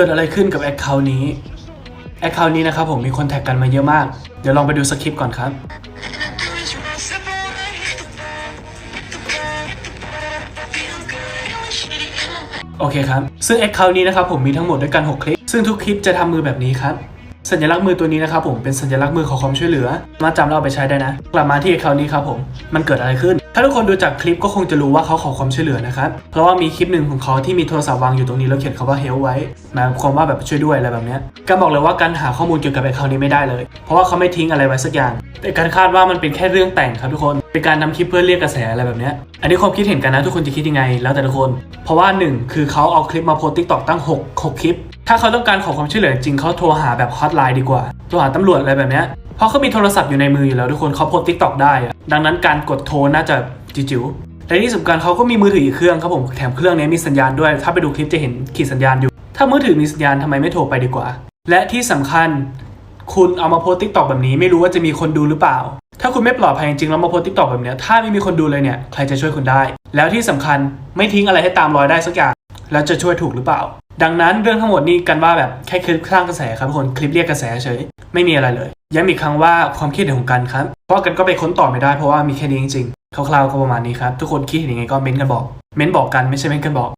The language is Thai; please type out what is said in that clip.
เกิดอะไรขึ้นกับแอคเคาท์นี้แอคเคาท์นี้นะครับผมมีคนแท็กกันมาเยอะมาก เดี๋ยวลองไปดูสคริปต์ก่อนครับ โอเคครับ ซึ่งแอคเคาท์นี้นะครับผมมีทั้งหมดด้วยกัน 6 คลิป ซึ่งทุกคลิปจะทำมือแบบนี้ครับ สัญลักษณ์มือตัวนี้นะครับผมเป็นสัญลักษณ์มือขอความช่วยเหลือมาจำแล้วเอาไปใช้ได้นะ กลับมาที่ Account นี้ครับผมมันเกิดอะไรขึ้น ถ้าทุกคนดูจากคลิปก็คงจะรู้ว่าเขาขอความช่วยเหลือนะครับเพราะว่ามีคลิปหนึ่งของเขาที่มีโทรศัพท์วางอยู่ตรงนี้แล้วเขียนคำว่า help ไว้หมายความว่าแบบช่วยด้วยอะไรแบบนี้การบอกเลยว่าการหาข้อมูลเกี่ยวกับ Account นี้ไม่ได้เลย เพราะว่าเขาไม่ทิ้งอะไรไว้สักอย่าง แต่การคาดว่ามันเป็นแค่เรื่องแต่งครับทุกคนเป็นการนำคลิปเพื่อเรียกกระแสอะไรแบบนี้อันนี้ความคิดเห็นกันนะทุกคนจะคิดยังไงแล้วแต่ทุกคน เพราะว่าหนึ่งคือเขาเอาคลิปมาโพสติ๊กตอกตั้ง 6 6 คลิป ถ้าเขาต้องการขอความช่วยเหลือจริงเขาโทรหาแบบฮอตไลน์ดีกว่า โทรหาตำรวจอะไรแบบเนี้ยเพราะเขามีโทรศัพท์อยู่ในมืออยู่แล้วทุกคนเขาโพสติ๊กต็อกได้ ดังนั้นการกดโทรน่าจะจิ๋วและที่สำคัญเขาก็มีมือถืออีกเครื่องครับผมแถมเครื่องนี้มีสัญญาณด้วย ถ้าไปดูคลิปจะเห็นขีดสัญญาณอยู่ ถ้ามือถือมีสัญญาณทำไมไม่โทรไปดีกว่า และที่สำคัญ คุณเอามาโพสติ๊กต็อกแบบนี้ไม่รู้ว่าจะมีคนดูหรือเปล่า ถ้าคุณไม่ปลอดภัยจริงๆแล้วมาโพสติ๊กต็อกแบบนี้ถ้าไม่มีคนดูเลยเนี่ยใครจะช่วยคุณได้ แล้วที่สำคัญไม่ทิ้งอะไรให้ตามรอยได้สักอย่างแล้วจะช่วยถูกหรือเปล่า ดังนั้นเรื่องทั้งหมดนี้กันว่าแบบแค่คลิปสร้างกระแสครับทุกคนคลิปเรียกกระแสเฉยไม่มีอะไรเลยย้ำอีกครั้งว่าความคิดเห็นของกันครับเพราะกันก็ไปค้นต่อไม่ได้เพราะว่ามีแค่นี้จริงๆคร่าวๆก็ประมาณนี้ครับทุกคนคิดเห็นยังไงก็เม้นต์กันบอก เม้นต์บอกกันไม่ใช่เม้นต์กันบอก